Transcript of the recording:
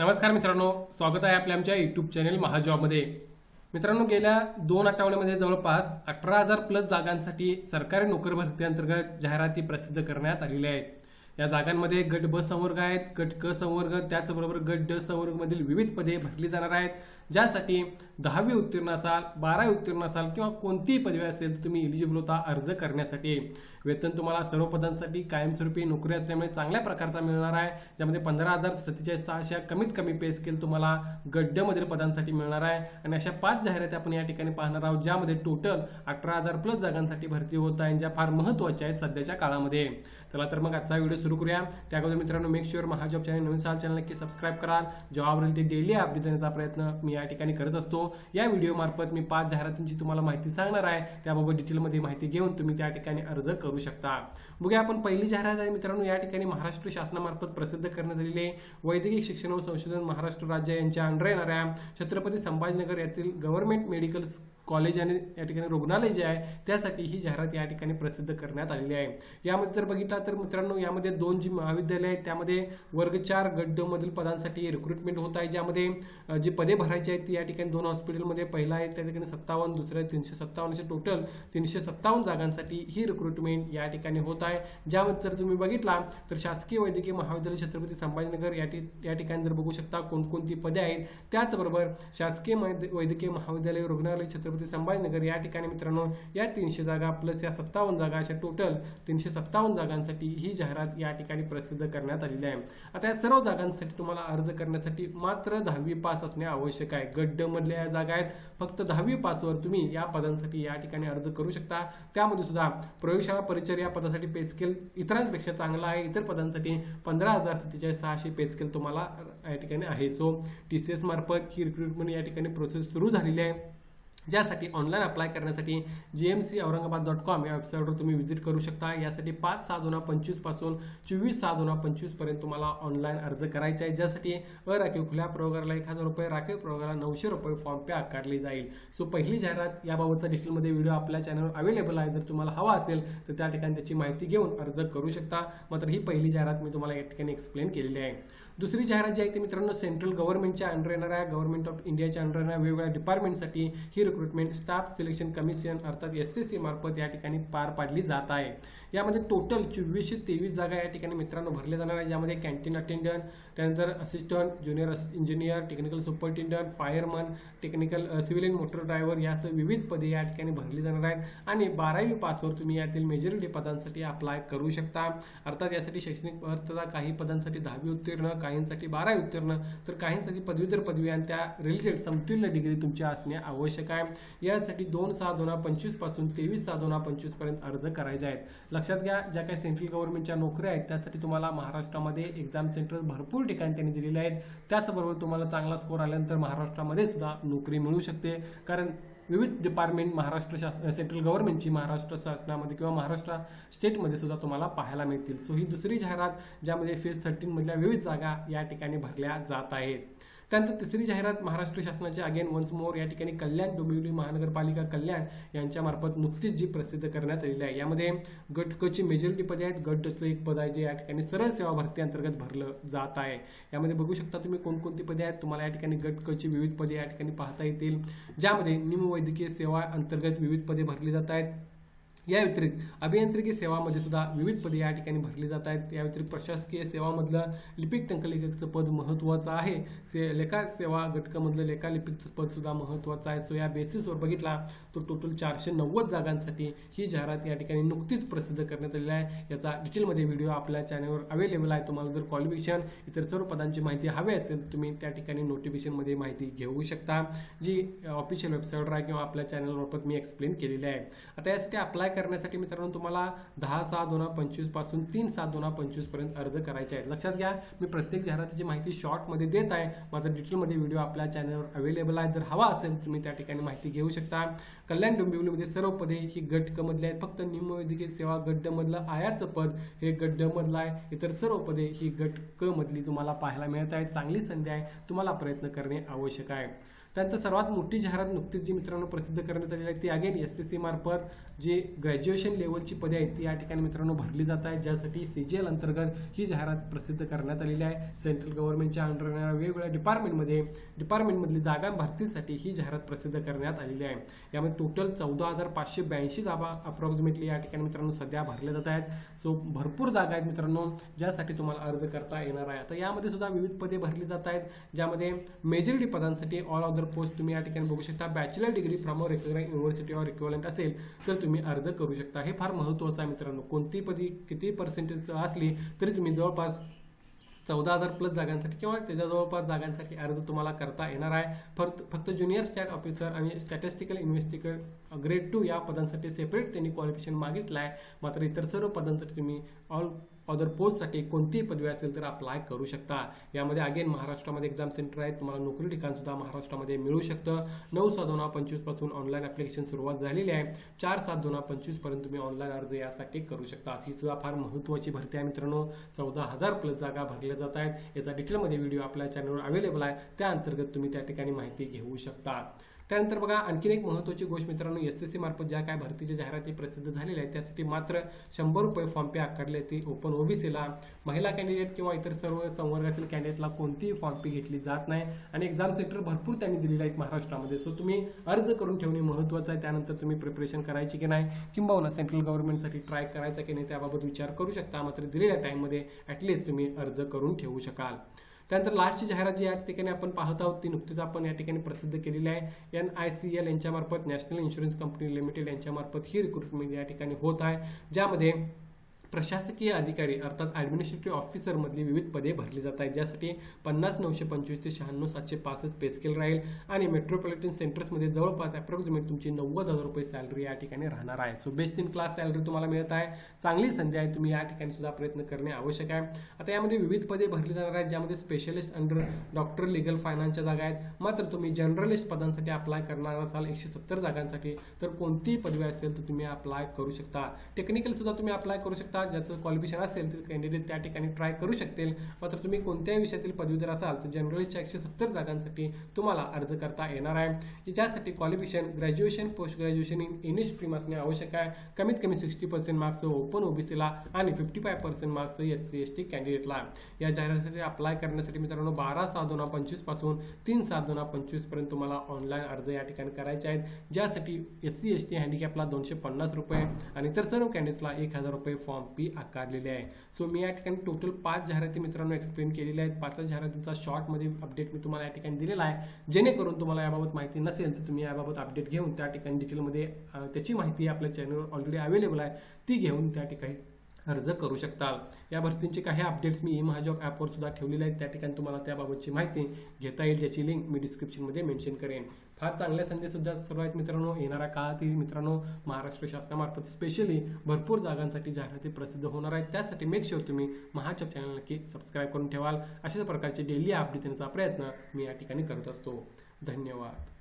नमस्कार मित्रांनो स्वागत आहे आपल्या आमच्या यूट्यूब चॅनेल महाजॉबमध्ये. मित्रांनो गेल्या दोन आठवड्यामध्ये जवळपास अठरा हजार प्लस जागांसाठी सरकारी नोकर भरती अंतर्गत जाहिराती प्रसिद्ध करण्यात आलेल्या आहेत. या जागांमध्ये गट ब संवर्ग आहेत गट क संवर्ग त्याचबरोबर गट ड संवर्ग मधील विविध पदे भरली जाणार आहेत ज्यासाठी दहावी उत्तीर्ण असाल बारावी उत्तीर्ण असाल किंवा कोणतीही पदवी असेल तर तुम्ही एलिजिबल होता अर्ज करण्यासाठी. वेतन तुम्हाला सर्व पदांसाठी कायमस्वरूपी नोकरी असल्यामुळे चांगल्या प्रकारचा मिळणार आहे. ज्यामध्ये पंधरा हजार सत्तेचाळीस सहाशे कमीत कमी पे स्केल तुम्हाला गड्ड्यामधील पदांसाठी मिळणार आहे. आणि अशा पाच जाहिराती आपण या ठिकाणी पाहणार आहोत ज्यामध्ये टोटल अठरा हजार प्लस जागांसाठी भरती होत आहे ज्या फार महत्त्वाच्या आहेत सध्याच्या काळामध्ये. चला तर मग आजचा व्हिडिओ सुरू करूया. त्या अगोदर मित्रांनो मेक शुअर महाजॉब चॅनल नवीन साल चॅनल नक्की सबस्क्राईब कराल जॉब रिलेटेड डेली अपडेट देण्याचा प्रयत्न मी या ठिकाणी करत असतो. या व्हिडिओ मार्फत मी पाच जाहिरातींची तुम्हाला माहिती सांगणार आहे. त्याबाबत डिटेलमध्ये माहिती घेऊन तुम्ही त्या ठिकाणी अर्ज करू शकता. बघूया आपण पहिली जाहिरात आहे मित्रांनो या ठिकाणी महाराष्ट्र शासनामार्फत प्रसिद्ध करण्यात आलेले वैद्यकीय शिक्षण व संशोधन महाराष्ट्र राज्य यांच्या अंडर येणाऱ्या छत्रपती संभाजीनगर येथील गव्हर्नमेंट मेडिकल कॉलेज आणि या ठिकाणी रुग्णालय जे आहे त्यासाठी ही जाहिरात या ठिकाणी प्रसिद्ध करण्यात आलेली आहे. यामध्ये जर बघितला तर मित्रांनो यामध्ये दोन जी महाविद्यालय आहेत त्यामध्ये वर्ग चार गड्डमधील पदांसाठी रिक्रुटमेंट होत आहे ज्यामध्ये जी पदे भरायची आहेत ती या ठिकाणी दोन हॉस्पिटलमध्ये पहिला आहे त्या ठिकाणी सत्तावन्न दुसरं आहे तीनशे सत्तावन्न असे टोटल तीनशे सत्तावन्न जागांसाठी ही रिक्रुटमेंट या ठिकाणी होत आहे. ज्यामध्ये जर तुम्ही बघितला तर शासकीय वैद्यकीय महाविद्यालय छत्रपती संभाजीनगर या या ठिकाणी जर बघू शकता कोणकोणती पदे आहेत त्याचबरोबर शासकीय वैद्यकीय महाविद्यालय रुग्णालय छत्रपती संभाजीनगर या ठिकाणी मित्रांनो या तीनशे जागा प्लस या सत्तावन्न जागा अशा टोटल तीनशे सत्तावन्न जागांसाठी ही जाहिरात या ठिकाणी प्रसिद्ध करण्यात आलेली आहे. आता या सर्व जागांसाठी तुम्हाला अर्ज करण्यासाठी मात्र दहावी पास असणे आवश्यक आहे. गड्ड मधल्या या जागा आहेत. फक्त दहावी पासवर तुम्ही या पदांसाठी या ठिकाणी अर्ज करू शकता. त्यामध्ये सुद्धा प्रयोगशाळा परिचर या पदासाठी पे स्केल इतरांपेक्षा चांगला आहे. इतर पदांसाठी पंधरा हजार सत्तेचाळीस सहाशे पे स्केल तुम्हाला या ठिकाणी आहे. सो टी सी एस मार्फत ही रिक्रुटमेंट या ठिकाणी प्रोसेस सुरू झालेली आहे. ज्यासाठी ऑनलाईन अप्लाय करण्यासाठी G M C Aurangabad dot com या वेबसाईटवर तुम्ही व्हिजिट करू शकता. यासाठी पाच सहा दोन पंचवीसपासून चोवीस सहा दोन पंचवीसपर्यंत तुम्हाला ऑनलाईन अर्ज करायचे आहे ज्यासाठी अराखीव खुल्या प्रयोगाला एक हजार रुपये राखीव प्रयोगाला नऊशे रुपये फॉर्म पे आकारली जाईल. सो पहिली जाहिरात याबाबतचा डिटेलमध्ये व्हिडिओ आपल्या चॅनलवर अवेलेबल आहे. जर तुम्हाला हवा असेल तर त्या ठिकाणी त्याची माहिती घेऊन अर्ज करू शकता. मात्र ही पहिली जाहिरात मी तुम्हाला या ठिकाणी एक्सप्लेन केलेली आहे. दुसरी जाहिरात जी आहे ती मित्रांनो सेंट्रल गव्हर्नमेंटच्या अंडर येणाऱ्या गव्हर्नमेंट ऑफ इंडियाच्या अंडर येणाऱ्या वेगवेगळ्या डिपार्टमेंटसाठी ही रिक्रुटमेंट स्टाफ सिलेक्शन कमिशन अर्थात एस सी सी मार्फत या ठिकाणी पार पाडली जात आहे. यामध्ये टोटल चोवीसशे तेवीस जागा या ठिकाणी मित्रांनो भरल्या जाणार आहे ज्यामध्ये कॅन्टीन अटेंडंट त्यानंतर assistant junior engineer technical superintendent fireman technical civil motor driver यासह विविध पदे या ठिकाणी भरली जाणार आहेत. आणि बारावी पासवर तुम्ही यातील मेजॉरिटी पदांसाठी अप्लाय करू शकता. अर्थात यासाठी शैक्षणिक अर्थता काही पदांसाठी दहावी उत्तीर्ण काहींसाठी बारावी उत्तीर्ण तर काहींसाठी पदवीधर पदवी आणि त्या रिलेटेड समतुल्य डिग्री तुमची असणे आवश्यक आहे. यासाठी दोन सहा दोन हजार पंचवीसपासून तेवीस सहा दोन हजार पंचवीसपर्यंत अर्ज करायचे आहेत. लक्षात घ्या ज्या काही सेंट्रल गव्हर्नमेंटच्या नोकऱ्या आहेत त्यासाठी तुम्हाला महाराष्ट्रामध्ये एक्झाम सेंटर भरपूर ठिकाणी त्यांनी दिलेले आहेत. त्याचबरोबर तुम्हाला चांगला स्कोर आल्यानंतर महाराष्ट्रामध्ये सुद्धा नोकरी मिळू शकते. कारण विविध डिपार्टमेंट महाराष्ट्र शासन सेंट्रल गव्हर्नमेंटची महाराष्ट्र शासनामध्ये किंवा महाराष्ट्र स्टेटमध्ये सुद्धा तुम्हाला पाहायला मिळतील. सो ही दुसरी जाहिरात ज्यामध्ये फेज थर्टीनमधल्या विविध जागा या ठिकाणी भरल्या जात आहेत. त्यानंतर तिसरी जाहिरात महाराष्ट्र शासनाची अगेन वन्स मोर या ठिकाणी कल्याण डोंबिवली महानगरपालिका कल्याण यांच्या मार्फत नुकतीच जी प्रसिद्ध करण्यात आलेली आहे. यामध्ये गट क ची मेजॉरिटी पदे आहेत. गट चं एक पद आहे जे या ठिकाणी सरळ सेवा भरती अंतर्गत भरलं जात आहे. यामध्ये बघू शकता तुम्ही कोणकोणती पदे आहेत. तुम्हाला या ठिकाणी गट क ची विविध पदे या ठिकाणी पाहता येतील. ज्यामध्ये निमवैद्यकीय सेवा अंतर्गत विविध पदे भरली जात आहेत. या व्यतिरिक्त अभियांत्रिकी सेवामध्ये सुद्धा विविध पदे या ठिकाणी भरली जात आहेत. या व्यतिरिक्त प्रशासकीय सेवामधलं लिपिक टंकलेखकचं पद महत्त्वाचं आहे. से लेखा सेवा घटकामधलं लेखा लिपिकचं पद सुद्धा महत्त्वाचं आहे. सो या बेसिसवर बघितला तर टोटल चारशे नव्वद जागांसाठी ही जाहिरात या ठिकाणी नुकतीच प्रसिद्ध करण्यात आलेली आहे. याचा डिटेलमध्ये व्हिडिओ आपल्या चॅनलवर अवेलेबल आहे. तुम्हाला जर क्वालिफिकेशन इतर सर्व पदांची माहिती हवी असेल तर तुम्ही त्या ठिकाणी नोटिफिकेशनमध्ये माहिती घेऊ शकता. जी ऑफिशियल वेबसाईटवर आहे किंवा आपल्या चॅनलमार्फत मी एक्सप्लेन केलेली आहे. आता यासाठी अप्लाय करण्यासाठी मित्रांनो तुम्हाला दहा सहा दोन हजार पंचवीसपासून तीन सात दोन हजार पंचवीसपर्यंत अर्ज करायचे आहेत. लक्षात घ्या मी प्रत्येक जाहिरातीची माहिती शॉर्टमध्ये देत आहे. माझा डिटेलमध्ये व्हिडिओ आपल्या चॅनलवर अवेलेबल आहे. जर हवा असेल तुम्ही त्या ठिकाणी माहिती घेऊ शकता. कल्याण डोंबिवलीमध्ये सर्व पदे ही गट क मधली आहेत. फक्त निमवैद्यकीय सेवा गड्ड मधलं आयाचं पद हे गड्ड मधलं आहे. इतर सर्व पदे ही गट क मधली तुम्हाला पाहायला मिळत आहेत. चांगली संधी आहे. तुम्हाला प्रयत्न करणे आवश्यक आहे. त्यानंतर सर्वात मोठी जाहिरात नुकतीच जी मित्रांनो प्रसिद्ध करण्यात आलेली आहे ती अगेन एस सी सी मार्फत जे ग्रॅज्युएशन लेवलची पदे आहेत ती या ठिकाणी मित्रांनो भरली जात आहेत. ज्यासाठी सी जी एल अंतर्गत ही जाहिरात प्रसिद्ध करण्यात आलेली आहे. सेंट्रल गव्हर्नमेंटच्या अंडर वेगवेगळ्या डिपार्टमेंटमध्ये डिपार्टमेंटमधली जागा भरतीसाठी ही जाहिरात प्रसिद्ध करण्यात आलेली आहे. यामध्ये टोटल चौदा हजार पाचशे ब्याऐंशी जागा अप्रॉक्सिमेटली या ठिकाणी मित्रांनो सध्या भरल्या जात आहेत. सो भरपूर जागा आहेत मित्रांनो ज्यासाठी तुम्हाला अर्ज करता येणार आहे. आता यामध्ये सुद्धा विविध पदे भरली जात आहेत ज्यामध्ये मेजॉरिटी पदांसाठी ऑल ऑफ अदर पोस्ट तुम्ही या ठिकाणी बघू शकता bachelor degree from regular university or equivalent असेल तर तुम्ही अर्ज करू शकता. हे फार महत्त्वाचं आहे मित्रांनो. कोणती पदी किती पर्सेंटेज असली तरी तुम्ही जवळपास चौदा हजार प्लस जागांसाठी किंवा त्याच्या जवळपास जागांसाठी अर्ज तुम्हाला करता येणार आहे. फक्त फक्त ज्युनियर स्टॅट ऑफिसर आणि स्टॅटिस्टिकल इन्व्हेस्टिगेट ग्रेड टू या पदांसाठी सेपरेट त्यांनी क्वालिफिकेशन मागितलं आहे मात्र इतर सर्व पदांसाठी तुम्ही ऑल अदर पोस्टसाठी कोणतीही पदवी असेल तर अप्लाय करू शकता. यामध्ये अगेन महाराष्ट्रामध्ये एक्झाम सेंटर आहे तुम्हाला नोकरी ठिकाण सुद्धा महाराष्ट्रामध्ये मिळू शकतं. नऊ सात दोन हजार पंचवीसपासून ऑनलाईन ॲप्लिकेशन सुरुवात झालेली आहे. चार सात दोन हजार पंचवीसपर्यंत तुम्ही ऑनलाईन अर्ज यासाठी करू शकता. ही सुद्धा फार महत्त्वाची भरती आहे मित्रांनो. चौदा हजार प्लस जागा भरल्या जात आहेत. याचा डिटेलमध्ये व्हिडिओ आपल्या चॅनलवर अवेलेबल आहे. त्या अंतर्गत तुम्ही त्या ठिकाणी माहिती घेऊ शकता. त्यानंतर बघा आणखीन एक महत्त्वाची गोष्ट मित्रांनो एस एस सी मार्फत ज्या काय भरतीच्या जाहिराती प्रसिद्ध झालेल्या आहेत त्यासाठी मात्र शंभर रुपये फॉर्म पे आकारले ते ओपन ओबीसीला महिला कॅन्डिडेट किंवा इतर सर्व संवर्गातील कॅन्डिडेटला कोणतीही फॉर्म पे घेतली जात नाही. आणि एक्झाम सेंटर भरपूर त्यांनी दिलेले आहेत महाराष्ट्रामध्ये. सो तुम्ही अर्ज करून ठेवणे महत्त्वाचं आहे. त्यानंतर तुम्ही प्रिपरेशन करायची की नाही किंबहुना सेंट्रल गव्हर्नमेंटसाठी ट्राय करायचा की नाही त्याबाबत विचार करू शकता. मात्र दिलेल्या टाईममध्ये ॲटलिस्ट तुम्ही अर्ज करून ठेवू शकाल. त्यानंतर लास्टची जाहिरात जी या ठिकाणी आपण पाहत आहोत ती नुकतीच आपण या ठिकाणी प्रसिद्ध केलेली आहे. एन आय सी एल यांच्यामार्फत नॅशनल इन्शुरन्स कंपनी लिमिटेड यांच्यामार्फत ही रिक्रुटमेंट या ठिकाणी होत आहे. ज्यामध्ये प्रशासकीय अधिकारी अर्थात ॲडमिनिस्ट्रेटिव्ह ऑफिसरमधली विविध पदे भरली जात आहेत ज्यासाठी पन्नास नऊशे पंचवीस ते शहाण्णव सातशे पासष्ट पे स्केल राहील. आणि मेट्रोपॉलिटन सेंटर्समध्ये जवळपास अप्रॉक्सिमेट तुमची नव्वद हजार रुपये सॅलरी या ठिकाणी राहणार आहे. So best in class salary तुम्हाला मिळत आहे. चांगली संधी आहे. तुम्ही या ठिकाणी सुद्धा प्रयत्न करणे आवश्यक आहे. आता यामध्ये विविध पदे भरली जाणार आहेत ज्यामध्ये स्पेशलिस्ट अंडर डॉक्टर लिगल फायनान्सच्या जागा आहेत. मात्र तुम्ही जर्नलिस्ट पदांसाठी अप्लाय करणार असाल एकशे सत्तर जागांसाठी तर कोणतीही पदवी असेल तर तुम्ही अप्लाय करू शकता. टेक्निकल सुद्धा तुम्ही अप्लाय करू शकता. ज्याचं क्वालिफिकेशन असेल तर कॅन्डिडेट त्या ठिकाणी ट्राय करू शकतील. मात्र तुम्ही कोणत्याही विषयातील पदवीधर असाल तर जनरलिस्टच्या एकशे सत्तर जागांसाठी तुम्हाला अर्ज करता येणार आहे. ज्यासाठी qualification graduation post graduation in English stream असणे आवश्यक आहे. कमीत कमी सिक्स्टी पर्सेंट मार्क्स ओपन ओबीसीला आणि fifty five percent marks S C S T कॅन्डिडेटला या जाहिरातीसाठी अप्लाय करण्यासाठी मित्रांनो बारा सहा दोन हजार पंचवीसपासून तीन सात दोन हजार पंचवीसपर्यंत तुम्हाला ऑनलाईन अर्ज या ठिकाणी करायचे आहेत. ज्यासाठी एस सी एस टी हँडिकॅपला दोनशे पन्नास रुपये आणि इतर सर्व कॅन्डिडेट्सला एक हजार रुपये फॉर्म कॉपी आकारलेली आहे. सो मी या ठिकाणी टोटल पाच जाहिराती मित्रांनो एक्सप्लेन केलेल्या आहेत. पाच जाहिरातींचा शॉर्टमध्ये अपडेट मी तुम्हाला या ठिकाणी दिलेला आहे. जेणेकरून तुम्हाला याबाबत माहिती नसेल तर तुम्ही याबाबत अपडेट घेऊन त्या ठिकाणी डिटेलमध्ये त्याची माहिती आपल्या चॅनलवर ऑलरेडी अवेलेबल आहे ती घेऊन त्या ठिकाणी अर्ज करू शकता या भरतींचे काही अपडेट्स मी महाजॉब ॲपवर सुद्धा ठेवलेले आहेत. त्या ठिकाणी तुम्हाला त्याबाबतची माहिती घेता येईल ज्याची लिंक मी डिस्क्रिप्शनमध्ये मेन्शन करेन. फार चांगल्या संधी सुद्धा सर्व आहेत मित्रांनो येणाऱ्या काळातील मित्रांनो महाराष्ट्र शासनामार्फत स्पेशली भरपूर जागांसाठी जाहिराती प्रसिद्ध होणार आहेत. त्यासाठी मेक शुअर तुम्ही महाचप चॅनल नक्की सबस्क्राईब करून ठेवाल. अशाच प्रकारचे डेली अपडेट देण्याचा प्रयत्न मी या ठिकाणी करत असतो. धन्यवाद.